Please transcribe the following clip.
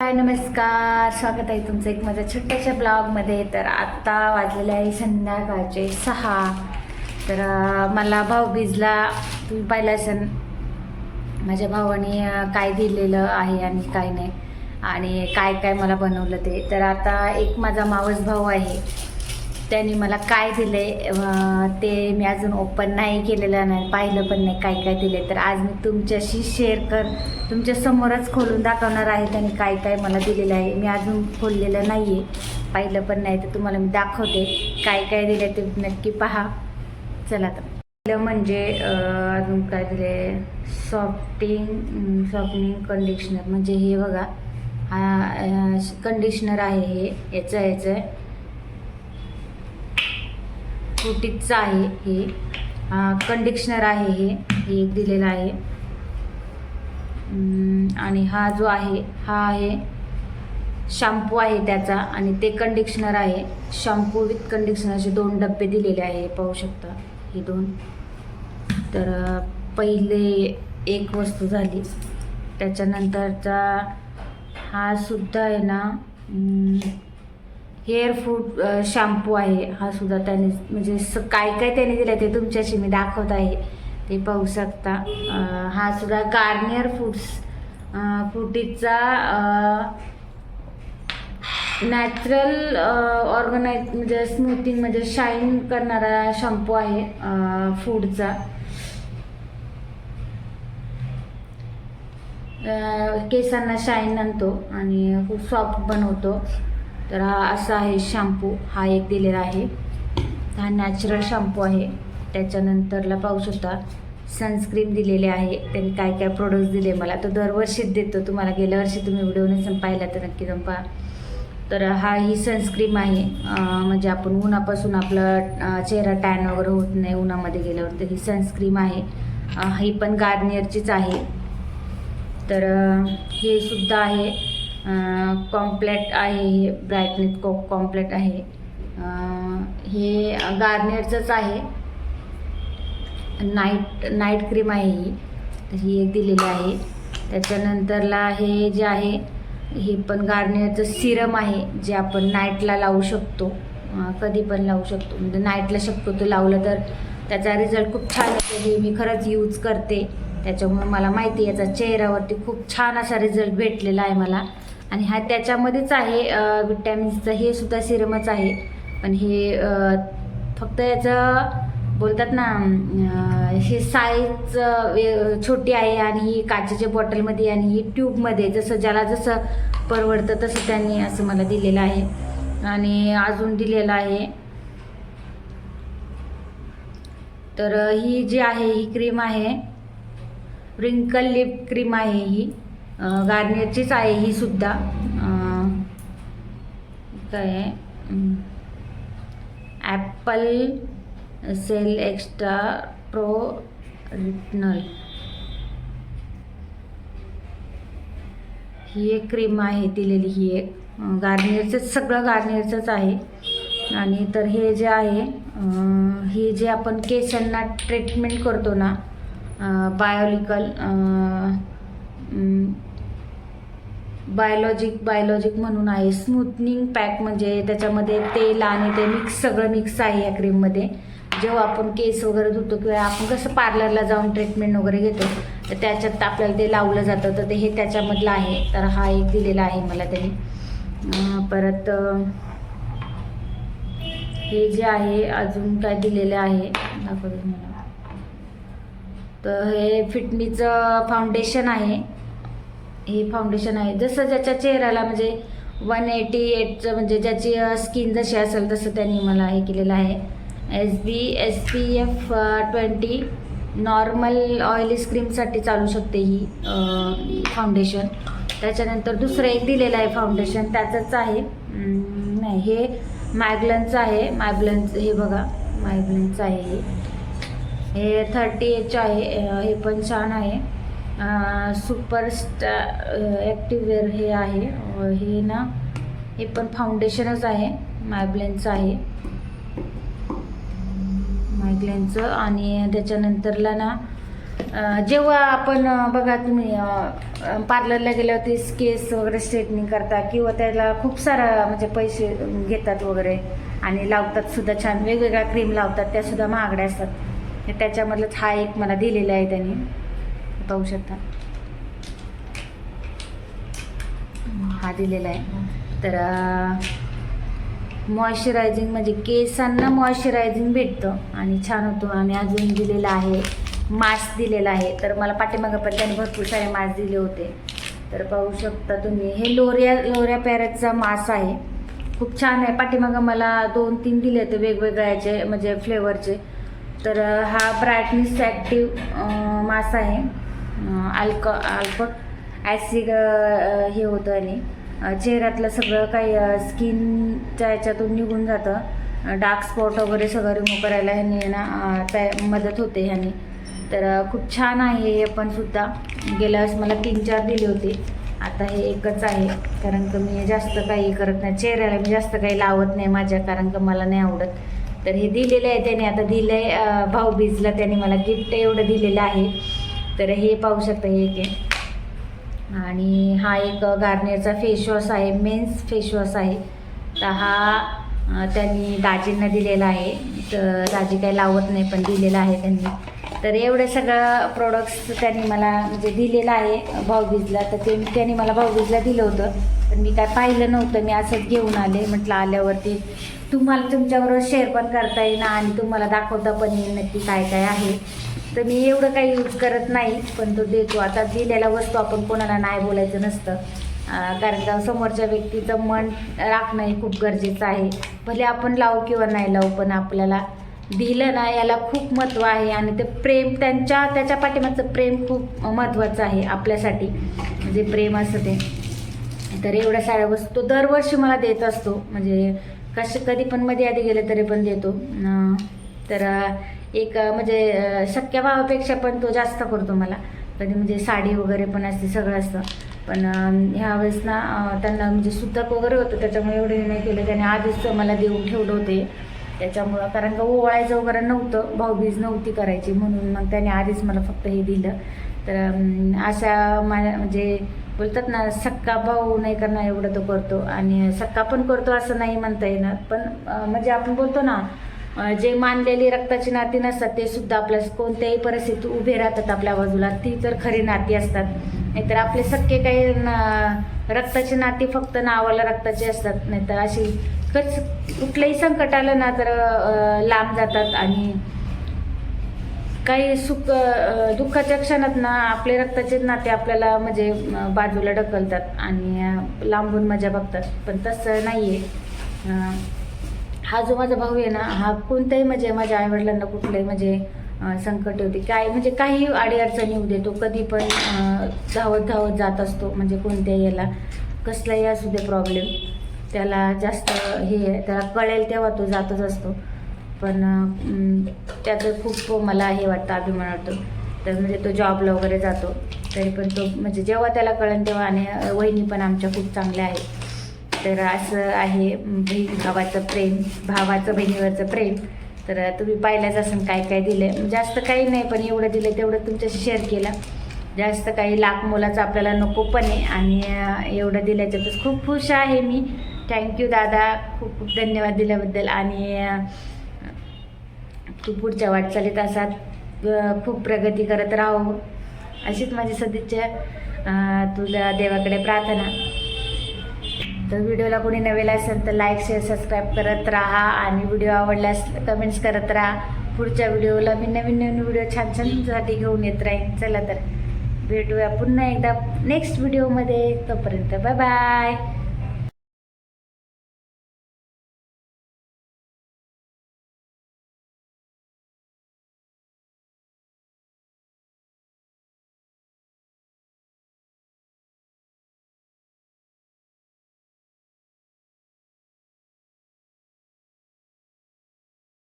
हाय नमस्कार. स्वागत आहे तुमचं एक माझ्या छोट्याशा ब्लॉगमध्ये. तर आत्ता वाजलेले आहे संध्याकाळचे सहा. तर मला भाऊबीजला तुम्ही पाहिलं असेल. माझ्या भावाने काय दिलेलं आहे आणि काय नाही. आणि काय काय मला बनवलं ते. तर आता एक माझा मावस भाऊ आहे. त्यांनी मला काय दिले ते मी अजून ओपन नाही केलेलं नाही पाहिलं पण नाही काय काय दिले तर आज मी तुमच्याशी शेअर कर तुमच्या समोरच खोलून दाखवणार आहे त्यांनी काय काय मला दिलेलं आहे. मी अजून खोललेलं नाही आहे पाहिलं पण नाही तर तुम्हाला मी दाखवते काय काय दिले ते नक्की पहा. चला तर. पहिलं म्हणजे अजून काय दिले सॉफ्टिंग सॉफ्टनिंग कंडिशनर म्हणजे हे बघा हा कंडिशनर आहे हे याचं याचं. फ्रुटीचं आहे हे. कंडिशनर आहे हे. हे एक दिलेलं आहे. आणि हा जो आहे हा आहे शॅम्पू आहे त्याचा आणि ते कंडिशनर आहे. शॅम्पू विथ कंडिशनरचे दोन डब्बे दिलेले आहे पाहू शकता. हे दोन. तर पहिले एक वस्तू झाली. त्याच्यानंतरचा हा सुद्धा आहे ना हेअर फूड शॅम्पू आहे. हा सुद्धा त्याने म्हणजे स काय काय त्याने दिलं ते तुमच्याशी मी दाखवत आहे. ते पाहू शकता. हा सुद्धा गार्नियर फूड्स फ्रुटीचा नॅचरल ऑर्गनाइज म्हणजे स्मूथिंग म्हणजे शाईन करणारा शॅम्पू आहे फूडचा केसांना शाईन आणतो आणि खूप सॉफ्ट बनवतो. तर हा असा आहे शॅम्पू हा एक दिलेला आहे. हा नॅचरल शॅम्पू आहे. त्याच्यानंतरला पाहू शकता सनस्क्रीन दिलेले आहे. त्यांनी काय काय प्रोडक्ट्स दिले मला. तो दरवर्षीच देतो. तुम्हाला गेल्या वर्षी तुम्ही व्हिडिओ नसेल पाहिला तर नक्की जाऊन पहा. तर हा ही सनस्क्रीम आहे. म्हणजे आपण उन्हापासून आपलं चेहरा टॅन वगैरे होत नाही उन्हामध्ये गेल्यावर. तर ही सनस्क्रीम आहे. ही पण गार्नियरचीच आहे. तर हे सुद्धा आहे. कॉम्प्लेट आहे हे ब्राईटनेस कॉ कॉम्प्लेट आहे. हे गार्नियरचंच आहे. नाईट नाईट क्रीम आहे ही. तर ही एक दिलेली आहे. त्याच्यानंतरला हे जे आहे हे पण गार्नियरचं सिरम आहे जे आपण नाईटला लावू शकतो. कधी पण लावू शकतो. म्हणजे नाईटला शक्यतो लावलं तर त्याचा रिझल्ट खूप छान येतो. हे मी खरंच यूज करते. त्याच्यामुळे मला माहिती आहे याचा चेहऱ्यावरती खूप छान असा रिझल्ट भेटलेला आहे मला. आणि हा त्याच्यामध्येच आहे विटॅमिन्सचं हे सुद्धा सिरमच आहे. पण हे फक्त याचं बोलतात ना हे साईज छोटी आहे आणि ही काचेच्या बॉटलमध्ये आणि ही ट्यूबमध्ये जसं ज्याला जसं परवडतं तसं त्यांनी असं मला दिलेलं आहे. आणि अजून दिलेलं आहे. तर ही जी आहे ही क्रीम आहे. रिंकल लिप क्रीम आहे ही. गार्नियरचीच आहे ही सुद्धा काय आहे. Apple cell extra pro retinol. ही एक क्रीम आहे दिलेली ही एक. गार्नियरचंच सगळं गार्नियरचंच आहे. आणि तर हे जे आहे हे जे आपण केसांना ट्रीटमेंट करतो ना बायोलिकल बायोलॉजिक बायोलॉजिक म्हणून आहे. स्मूथनिंग पॅक म्हणजे त्याच्यामध्ये तेल आणि ते मिक्स सगळं मिक्स आहे या क्रीममध्ये जेव्हा आपण केस वगैरे धुतो किंवा आपण कसं पार्लरला जाऊन ट्रीटमेंट वगैरे घेतो तर त्याच्यात आपल्याला ते लावलं जातं. तर ते हे त्याच्यामधलं आहे. तर हा एक दिलेला आहे मला त्यांनी. परत हे जे आहे अजून काय दिलेलं आहे? दाखवते मला तर हे फिटमीचं फाउंडेशन आहे. हे फाउंडेशन आहे. जसं ज्याच्या चेहऱ्याला म्हणजे वन एटी एटचं म्हणजे ज्याची स्किन जशी असेल तसं त्यांनी मला हे केलेलं आहे. S B S P F twenty normal oily स्क्रीमसाठी चालू शकते ही फाउंडेशन त्याच्यानंतर दुसरं एक दिलेलं आहे फाउंडेशन त्याचंच आहे. नाही हे मॅगलनचं आहे. मॅगलनचं हे बघा. मॅगलनचं आहे हे. हे थर्टी एच आहे. हे पण छान आहे. सुपरस्टा ॲक्टिवेअर हे आहे. हे ना हे पण फाउंडेशनच आहे. मायब्लेनचं आहे. मायग्लेनचं आणि त्याच्यानंतरला ना जेव्हा आपण बघा तुम्ही पार्लरला गेल्यावरती केस वगैरे स्ट्रेटनिंग करता किंवा त्याला खूप सारा म्हणजे पैसे घेतात वगैरे आणि लावतात सुद्धा छान. वेगवेगळ्या क्रीम लावतात त्यासुद्धा महागड्या असतात. त्याच्यामधलंच हा एक मला दिलेला आहे त्यांनी. पाहू शकता. हा दिलेला आहे. तर मॉइश्चरायझिंग म्हणजे केसांना मॉइश्चरायझिंग भेटतं आणि छान होतो. आणि अजून दिलेला आहे मास्क दिलेला आहे. तर मला पाठीमागापर्यंत त्याने भरपूर सारे मास्क दिले होते. तर पाहू शकता तुम्ही हे लोऱ्या लोऱ्या पॅरेटचा मास्क आहे. खूप छान आहे. पाठीमागं मला दोन तीन दिले होते वेगवेगळ्या याचे म्हणजे फ्लेवरचे तर हा ब्राईटनेस ॲक्टिव्ह मास्क आहे. अल्क अल्क ॲसिड हे होतं आणि चेहऱ्यातलं सगळं काही स्किनच्या याच्यातून निघून जातं. डार्क स्पॉट वगैरे सगळं रिमूव्ह करायला ह्यानी ना त्या मदत होते ह्यांनी. तर खूप छान आहे हे पण सुद्धा. गेल्या वेळेस मला तीन चार दिली होती. आता हे एकच आहे. कारण का मी जास्त काही करत नाही. चेहऱ्याला मी जास्त काही लावत नाही माझ्या कारण का मला नाही आवडत. तर हे दिलेलं आहे त्याने. आता दिलं आहे भाऊबीजला त्याने मला गिफ्ट एवढं दिलेलं आहे. तर हे पाहू शकता हे एक आहे. आणि हा एक गार्नियरचा फेसवॉश आहे मेन्स फेसवॉश आहे. तर हा त्यांनी दाजींना दिलेला आहे. तर दाजी काही लावत नाही पण दिलेला आहे त्यांनी. तर एवढे सगळं प्रोडक्ट्स त्यांनी मला म्हणजे दिलेलं आहे भाऊबीजला. तर ते त्यांनी मला भाऊबीजला दिलं होतं. पण मी काय पाहिलं नव्हतं. मी असंच घेऊन आले. म्हटलं आल्यावरती तुम्हाला तुमच्याबरोबर शेअर पण करता येईल आणि तुम्हाला दाखवता पण येईल नक्की काय काय आहे. तर मी एवढं काही यूज करत नाही पण तो देतो. आता दिलेला वस्तू आपण कोणाला नाही बोलायचं नसतं. कारण का समोरच्या व्यक्तीचं मन राखणं हे खूप गरजेचं आहे. भले आपण लावू किंवा नाही लावू पण आपल्याला दिलं ना याला खूप महत्त्व आहे. आणि ते प्रेम त्यांच्या त्याच्या पाठीमागचं प्रेम खूप महत्त्वाचं आहे आपल्यासाठी. म्हणजे प्रेम असं ते. तर एवढ्या साऱ्या वस्तू तो दरवर्षी मला देत असतो. म्हणजे कश कधी पण मध्ये आधी गेले तरी पण देतो. तर एक म्हणजे शक्य भावापेक्षा पण तो जास्त करतो मला. कधी म्हणजे साडी वगैरे पण असते सगळं असतं. पण ह्या वेळेस ना त्यांना म्हणजे सुतक वगैरे होतं त्याच्यामुळे एवढे नाही केलं. त्याने आधीच मला देऊन ठेवलं होते. त्याच्यामुळं कारण का ओवाळायचं वगैरे नव्हतं भाऊबीज नव्हती करायची म्हणून मग त्याने आधीच मला फक्त हे दिलं. तर अशा माझ्या म्हणजे बोलतात ना सक्का भाऊ नाही करणार एवढं तो करतो. आणि सक्का पण करतो असं नाही म्हणता येणार. पण म्हणजे आपण बोलतो ना जे मानलेली रक्ताची नाती नसतात ते सुद्धा आपल्या कोणत्याही परिस्थितीत उभे राहतात आपल्या बाजूला. ती तर खरी नाती असतात नाहीतर आपले सख्खे काही रक्ताची नाती फक्त नावाला रक्ताची असतात नाहीतर अशी कच कुठलंही संकट आलं ना तर लांब जातात आणि काही सुख दुःखाच्या क्षणात ना आपले रक्ताचे नाते आपल्याला म्हणजे बाजूला ढकलतात आणि लांबून मजा बघतात. पण तसं नाही आहे हा जो माझा भाऊ आहे ना हा कोणत्याही म्हणजे माझ्या आईवडिलांना कुठलंही म्हणजे संकट होते. काय म्हणजे काही अडीअडचणी होऊ देतो कधी पण धावत धावत जात असतो म्हणजे कोणत्याही याला. कसलाही असू दे प्रॉब्लेम त्याला जास्त हे आहे, त्याला कळेल तेव्हा तो जातच असतो. पण त्याचं खूप मला हे वाटतं अभिमान वाटतो. तर म्हणजे तो जॉबला वगैरे जातो. तरी पण तो म्हणजे जेव्हा त्याला कळेल तेव्हा आणि वहिनी पण आमच्या खूप चांगल्या आहेत. तर असं आहे बहीण भावाचं प्रेम भावाचं बहिणीवरचं प्रेम. तर तुम्ही पाहिलंच असं काय काय दिलं जास्त काही नाही पण एवढं दिलं तेवढं तुमच्याशी शेअर केलं. जास्त काही लाख मोलाचं आपल्याला नको पण आहे. आणि एवढं दिल्याच्यातच खूप खुश आहे मी. थँक्यू दादा. खूप खूप धन्यवाद दिल्याबद्दल. आणि तू पुढच्या वाटचालीत असात खूप प्रगती करत राहो. अशीच माझी सदिच्छा. तुझ्या देवाकडे प्रार्थना. तर व्हिडिओला कोणी नवेला असेल तर लाईक शेअर सबस्क्राईब करत राहा आणि व्हिडिओ आवडल्यास कमेंट्स करत राहा. पुढच्या व्हिडिओला मी नवीन नवीन व्हिडिओ छान छानसाठी घेऊन येत राहीन. चला तर भेटूया पुन्हा एकदा नेक्स्ट व्हिडिओमध्ये तोपर्यंत बाय बाय